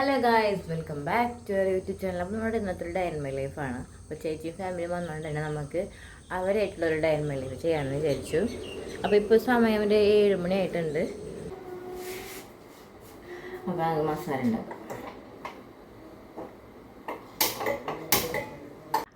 Hello guys welcome back to our YouTube channel അപ്പോൾ നമ്മുടെ ഇന്നത്തെ ഒരു ഡയൻ മൈ ലൈഫാണ് അപ്പോൾ ചേച്ചി ഫാമിലി വന്നുകൊണ്ട് തന്നെ നമുക്ക് അവരായിട്ടുള്ള ഒരു ഡയൻ മൈ ലൈഫ് ചെയ്യാമെന്ന് വിചാരിച്ചു. അപ്പോൾ ഇപ്പോൾ സമയം ഒരു ഏഴ് മണിയായിട്ടുണ്ട് അപ്പോൾ അത് മസാല ഉണ്ടാക്കാം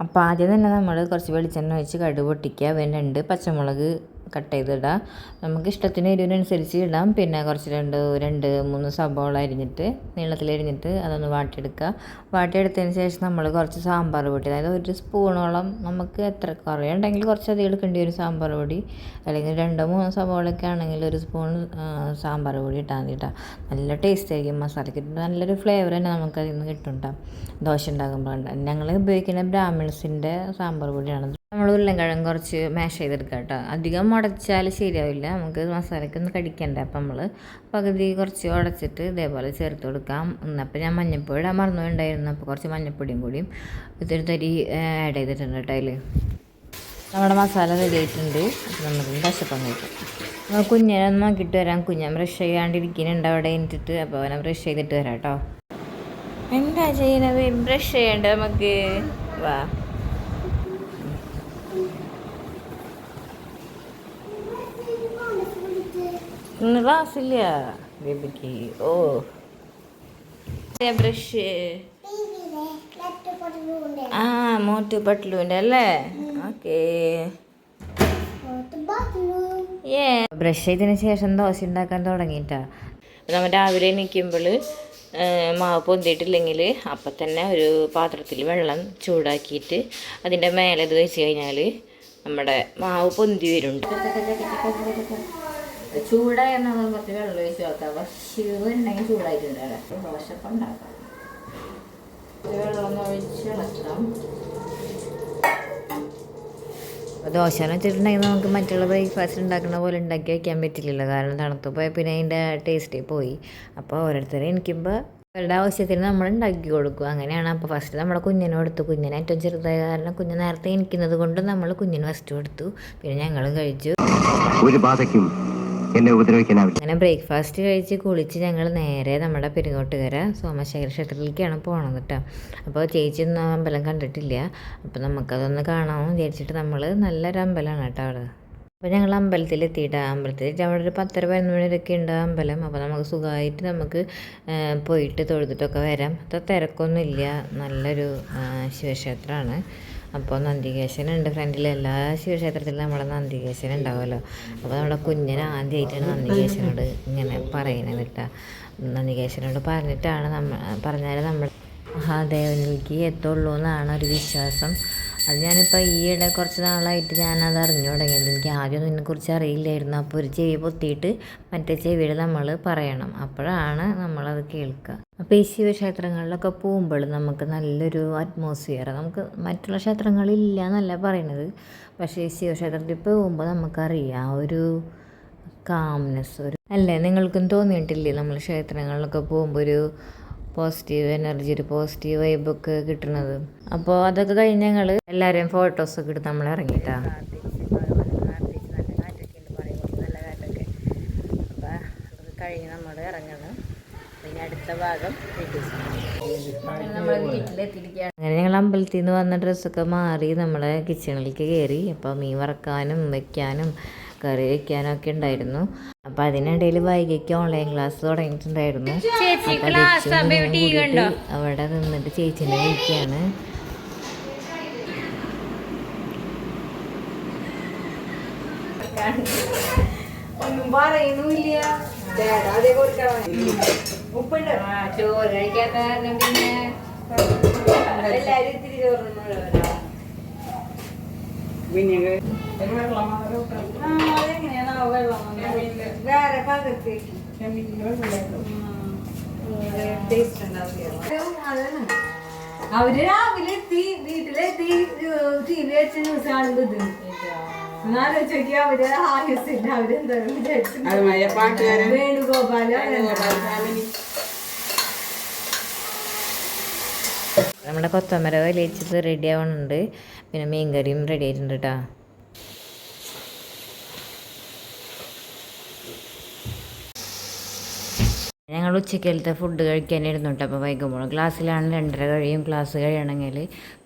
അപ്പോൾ ആദ്യം തന്നെ നമ്മൾ കുറച്ച് വെളിച്ചെണ്ണ ഒഴിച്ച് കടുക് പൊട്ടിക്കുക. പിന്നെ രണ്ട് പച്ചമുളക് കട്ട് ചെയ്തിടാം. നമുക്ക് ഇഷ്ടത്തിന് എരിവിനനുസരിച്ച് ഇടാം. പിന്നെ കുറച്ച് രണ്ട് രണ്ട് മൂന്ന് സബോള അരിഞ്ഞിട്ട് നീളത്തിൽ അരിഞ്ഞിട്ട് അതൊന്ന് വാട്ടിയെടുക്കുക. വാട്ടിയെടുത്തതിന് ശേഷം നമ്മൾ കുറച്ച് സാമ്പാർ പൊടി അതായത് ഒരു സ്പൂണോളം നമുക്ക് എത്ര കുറയുണ്ടെങ്കിൽ കുറച്ച് അധികം എടുക്കേണ്ടി വരും സാമ്പാർ പൊടി. അല്ലെങ്കിൽ രണ്ടോ മൂന്നോ സബോളയൊക്കെ ആണെങ്കിൽ ഒരു സ്പൂൺ സാമ്പാർ പൊടി ഇട്ടാൽ മതി കേട്ടോ നല്ല ടേസ്റ്റ് ആയിരിക്കും മസാലയ്ക്ക്. നല്ലൊരു ഫ്ലേവർ തന്നെ നമുക്ക് അതിൽ നിന്ന് കേട്ടോ ദോശ ഉണ്ടാകുമ്പോൾ ഞങ്ങൾ ഉപയോഗിക്കുന്ന ബ്രാഹ്മിൺസിന്റെ സാമ്പാർ പൊടിയാണ്. നമ്മൾ ഉരുളൻകിഴങ്ങ് കുറച്ച് മാഷ് ചെയ്തെടുക്കാം കേട്ടോ അധികം ഉടച്ചാൽ ശരിയാവില്ല. നമുക്ക് മസാലയ്ക്കൊന്നും കടിക്കണ്ട? അപ്പം നമ്മൾ പകുതി കുറച്ച് ഉടച്ചിട്ട് ഇതേപോലെ ചേർത്ത് കൊടുക്കാം. എന്നപ്പോൾ ഞാൻ മഞ്ഞപ്പൊടി ഇടാൻ മറന്നുണ്ടായിരുന്നു അപ്പോൾ കുറച്ച് മഞ്ഞപ്പൊടിയും കൂടിയും ഇതൊരു തരി ആഡ് ചെയ്തിട്ടുണ്ട് കേട്ടോ അതിൽ നമ്മുടെ മസാല റെഡി ആയിട്ടുണ്ട്. നമുക്ക് ദശപ്പം കഴിക്കാം നമ്മൾ ഒന്ന് നോക്കിയിട്ട് വരാം. കുഞ്ഞൻ ബ്രഷ് ചെയ്യാണ്ടിരിക്കുന്നുണ്ട് അവിടെ എന്നിട്ട് അപ്പോൾ അവനെ ബ്രഷ് ചെയ്തിട്ട് വരാം കേട്ടോ. എന്താ ചെയ്യുന്നത്? ബ്രഷ് ചെയ്യണ്ട നമുക്ക്? വാ. ഇന്ന് ക്ലാസ്സില്ല ബേബിക്ക്. ഓ. ബ്രഷ് ആ മോട്ടു പട്ലുവിന്റെ അല്ലേ? ഓക്കേ. ഏ. ബ്രഷ് ചെയ്തതിന് ശേഷം ദോശ ഉണ്ടാക്കാൻ തുടങ്ങിയിട്ടാ നമ്മൾ രാവിലെ നിൽക്കുമ്പോൾ മാവ് പൊന്തിയിട്ടില്ലെങ്കിൽ അപ്പം തന്നെ ഒരു പാത്രത്തിൽ വെള്ളം ചൂടാക്കിയിട്ട് അതിന്റെ മേലെ ഇത് വെച്ച് കഴിഞ്ഞാൽ നമ്മുടെ മാവ് പൊന്തി വരുന്നുണ്ട് ചൂടായ കുറച്ച് വെള്ളം ഒഴിച്ച് വെക്കാം പക്ഷേ ഉണ്ടെങ്കിൽ ചൂടായിട്ടുണ്ട് ദോശപ്പം ഉണ്ടാക്കാം. വെള്ളം ഒഴിച്ച് ഇളക്കാം ദോശ എന്ന് വെച്ചിട്ടുണ്ടെങ്കിൽ നമുക്ക് മറ്റുള്ള ബ്രേക്ക്ഫാസ്റ്റ് ഉണ്ടാക്കുന്ന പോലെ ഉണ്ടാക്കി വയ്ക്കാൻ പറ്റില്ലല്ലോ. കാരണം തണുത്ത് പോയാൽ പിന്നെ അതിന്റെ ടേസ്റ്റ് പോയി. അപ്പോൾ ഓരോരുത്തരെ എനിക്കുമ്പോൾ അവരുടെ ആവശ്യത്തിന് നമ്മൾ ഉണ്ടാക്കി കൊടുക്കും. അങ്ങനെയാണ്. അപ്പോൾ ഫസ്റ്റ് നമ്മുടെ കുഞ്ഞിനെ കൊടുത്തു. കുഞ്ഞിനെ ഏറ്റവും ചെറുതായ കാരണം കുഞ്ഞ് നേരത്തെ എനിക്കുന്നത് കൊണ്ട് നമ്മൾ കുഞ്ഞിന് ഫസ്റ്റ് കൊടുത്തു. പിന്നെ ഞങ്ങളും കഴിച്ചു. ഒരു ബാധയ്ക്കും എന്നെ ഉപദ്രവിക്കാനാവില്ല. അങ്ങനെ ബ്രേക്ക്ഫാസ്റ്റ് കഴിച്ച് കുളിച്ച് ഞങ്ങൾ നേരെ നമ്മുടെ പെരുങ്ങോട്ടുകര സോമശേഖര ക്ഷേത്രത്തിലേക്കാണ് പോകണം കേട്ടോ അപ്പോൾ ചേച്ചി ഒന്നും അമ്പലം കണ്ടിട്ടില്ല. അപ്പോൾ നമുക്കതൊന്ന് കാണാമെന്ന് വിചാരിച്ചിട്ട് നമ്മൾ നല്ലൊരു അമ്പലമാണ് കേട്ടോ അവിടെ. അപ്പോൾ ഞങ്ങൾ അമ്പലത്തിൽ എത്തിയിട്ട് അമ്പലത്തിൽ അവിടെ ഒരു പത്തര പതിനൊന്ന് മണി വരെയൊക്കെ ഉണ്ട് അമ്പലം. അപ്പോൾ നമുക്ക് സുഖമായിട്ട് നമുക്ക് പോയിട്ട് തൊഴുതിട്ടൊക്കെ വരാം. അത്ര തിരക്കൊന്നുമില്ല. നല്ലൊരു ശിവക്ഷേത്രമാണ്. അപ്പോൾ നന്ദികേശൻ ഉണ്ട് ഫ്രണ്ടിൽ. എല്ലാ ശിവക്ഷേത്രത്തിലും നമ്മുടെ നന്ദികേശൻ ഉണ്ടാവുമല്ലോ അപ്പോൾ നമ്മുടെ കുഞ്ഞിന് ആദ്യമായിട്ടാണ് നന്ദികേശനോട് ഇങ്ങനെ പറയുന്നത് കേട്ടോ. നന്ദികേശനോട് പറഞ്ഞിട്ടാണ് നമ്മ പറഞ്ഞാൽ നമ്മൾ മഹാദേവനിലേക്ക് എത്തുള്ളൂ എന്നാണ് ഒരു വിശ്വാസം. അത് ഞാനിപ്പോൾ ഈയിടെ കുറച്ച് നാളായിട്ട് ഞാനത് അറിഞ്ഞു തുടങ്ങിയത് എനിക്ക് ആദ്യമൊന്നും ഇതിനെക്കുറിച്ച് അറിയില്ലായിരുന്നു. അപ്പോൾ ഒരു ചെവി പൊത്തിയിട്ട് മറ്റേ ചെവിയിൽ നമ്മൾ പറയണം. അപ്പോഴാണ് നമ്മളത് കേൾക്കുക. അപ്പോൾ ഈ ശിവക്ഷേത്രങ്ങളിലൊക്കെ പോകുമ്പോൾ നമുക്ക് നല്ലൊരു അറ്റ്മോസ്ഫിയർ നമുക്ക് മറ്റുള്ള ക്ഷേത്രങ്ങളില്ല എന്നല്ല പറയണത്. പക്ഷേ ഈ ശിവക്ഷേത്രത്തിൽ പോകുമ്പോൾ നമുക്കറിയാം ഒരു കാംനെസ് ഒരു അല്ലേ? നിങ്ങൾക്കും തോന്നിയിട്ടില്ലേ? നമ്മൾ ക്ഷേത്രങ്ങളിലൊക്കെ പോകുമ്പോൾ ഒരു പോസിറ്റീവ് എനർജി ഒരു പോസിറ്റീവ് വൈബൊക്കെ കിട്ടുന്നത് അപ്പോൾ അതൊക്കെ കഴിഞ്ഞ് ഞങ്ങൾ എല്ലാവരെയും ഫോട്ടോസൊക്കെ എടുത്ത് നമ്മൾ ഇറങ്ങിയിട്ടാ കഴിഞ്ഞ് നമ്മൾ ഇറങ്ങണം പിന്നെ അടുത്ത ഭാഗം അങ്ങനെ ഞങ്ങൾ അമ്പലത്തിൽ നിന്ന് വന്ന ഡ്രസ്സൊക്കെ മാറി നമ്മളെ കിച്ചണിലേക്ക് കയറി അപ്പോൾ മീൻ വറക്കാനും വെക്കാനും കറി വെക്കാനും ഒക്കെ ഉണ്ടായിരുന്നു. അപ്പോൾ അതിനിടയിൽ വൈകിക്ക് ഓൺലൈൻ ക്ലാസ് തുടങ്ങിയിട്ടുണ്ടായിരുന്നു. അവിടെ നിന്നിട്ട് ചേച്ചിനെ വിളിക്കുകയാണ് ഒന്നും കൊടുക്കണം അവർ രാവിലെ എത്തി വീട്ടിലെത്തി ടി വി വെച്ച് ന്യൂസ് കാണുന്നത് നമ്മുടെ കൊത്തമര വലിച്ചത് റെഡി ആവണുണ്ട്. പിന്നെ മീൻകറിയും റെഡി ആയിട്ടുണ്ട് കേട്ടോ ഞങ്ങൾ ഉച്ചക്കലത്തെ ഫുഡ് കഴിക്കാനിരുന്നു കേട്ടോ അപ്പോൾ വൈകുമ്പോൾ ക്ലാസ്സിലാണ് രണ്ടര കഴിയും. ക്ലാസ് കഴിയണമെങ്കിൽ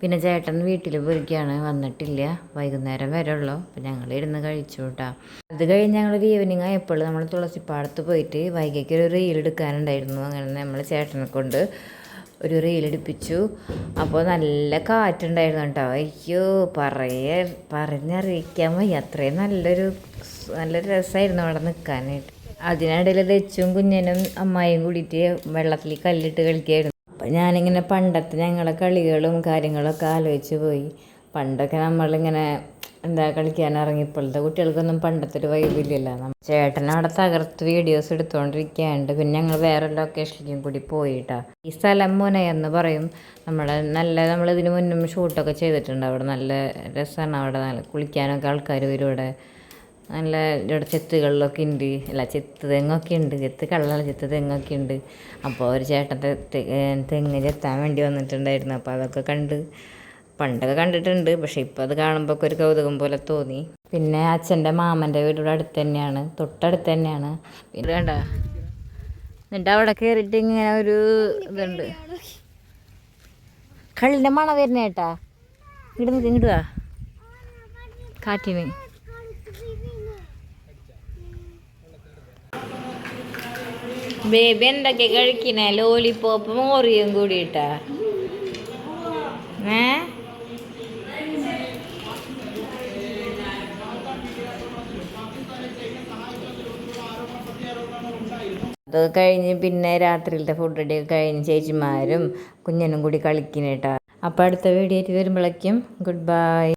പിന്നെ ചേട്ടൻ വീട്ടിൽ പോയിരിക്കുകയാണ്. വന്നിട്ടില്ല. വൈകുന്നേരം വരെ ഉള്ളൂ. അപ്പോൾ ഞങ്ങൾ ഇരുന്ന് കഴിച്ചു കേട്ടോ അത് കഴിഞ്ഞ് ഞങ്ങളൊരു ഈവനിങ് ആയപ്പോൾ നമ്മൾ തുളസിപ്പാടത്ത് പോയിട്ട് വൈകയ്ക്ക് ഒരു റീൽ എടുക്കാനുണ്ടായിരുന്നു. അങ്ങനെ നമ്മൾ ചേട്ടനെ കൊണ്ട് ഒരു റീൽ എടുപ്പിച്ചു. അപ്പോൾ നല്ല കാറ്റുണ്ടായിരുന്നു കേട്ടോ അയ്യോ പറയ പറഞ്ഞറിയിക്കാൻ വയ്യ. അത്രയും നല്ലൊരു നല്ലൊരു രസമായിരുന്നു അവിടെ നിൽക്കാനായിട്ട്. അതിനിടയിൽ ദച്ചും കുഞ്ഞനും അമ്മായിയും കൂടിയിട്ട് വെള്ളത്തിൽ കല്ലിട്ട് കളിക്കായിരുന്നു. അപ്പം ഞാനിങ്ങനെ പണ്ടത്തെ ഞങ്ങളെ കളികളും കാര്യങ്ങളൊക്കെ ആലോചിച്ച് പോയി. പണ്ടൊക്കെ നമ്മളിങ്ങനെ എന്താ കളിക്കാൻ ഇറങ്ങി. ഇപ്പോഴത്തെ കുട്ടികൾക്കൊന്നും പണ്ടത്തെ ഒരു വൈബില്ലല്ല ചേട്ടൻ തകർത്ത് വീഡിയോസ് എടുത്തുകൊണ്ടിരിക്കുകയുണ്ട് പിന്നെ ഞങ്ങൾ വേറെ ലൊക്കേഷനിലേക്കും കൂടി പോയിട്ടാ. ഈ സ്ഥലം മുനയെന്ന് പറയും. നമ്മളെ നല്ല നമ്മൾ ഇതിന് മുന്നും ഷൂട്ടൊക്കെ ചെയ്തിട്ടുണ്ട്. അവിടെ നല്ല രസമാണ്. അവിടെ നല്ല കുളിക്കാനൊക്കെ ആൾക്കാർ വരും ഇവിടെ നല്ല ഇവിടെ ചെത്തുകളിലൊക്കെ ഉണ്ട്. അല്ല ചെത്ത് തെങ്ങൊക്കെ ഉണ്ട്. ചെത്ത് കള്ളല്ല ചെത്ത് തെങ്ങൊക്കെ ഉണ്ട്. അപ്പോൾ ഒരു ചേട്ടന്റെ തെങ്ങ് ചെത്താൻ വേണ്ടി വന്നിട്ടുണ്ടായിരുന്നു. അപ്പോൾ അതൊക്കെ കണ്ട് പണ്ടൊക്കെ കണ്ടിട്ടുണ്ട്. പക്ഷേ ഇപ്പോൾ അത് കാണുമ്പോൾ ഒക്കെ ഒരു കൗതുകം പോലെ തോന്നി. പിന്നെ അച്ഛന്റെ മാമന്റെ വീട് ഇവിടെ അടുത്ത് തന്നെയാണ്. തൊട്ടടുത്ത് തന്നെയാണ്. പിന്നെ വേണ്ട എന്നിട്ട് അവിടെ കയറിയിട്ട് ഇങ്ങനെ ഒരു ഇതുണ്ട്. കള്ളിന്റെ മണ വരുന്ന ചേട്ടാ ഇങ്ങോട്ട് നിൽക്ക് ഇങ്ങോട്ട് കാറ്റിന്. ബേബി എന്തൊക്കെ കഴിക്കണേ? ലോലിപ്പോപ്പ് മോറിയും കൂടിയിട്ടാ. ഏ? അത് കഴിഞ്ഞ് പിന്നെ രാത്രിയിലത്തെ ഫുഡ് റെഡി കഴിഞ്ഞ് ചേച്ചിമാരും കുഞ്ഞനും കൂടി കളിക്കണേട്ടാ. അപ്പോൾ അടുത്ത വീഡിയോ വരുമ്പോഴേക്കും ഗുഡ് ബൈ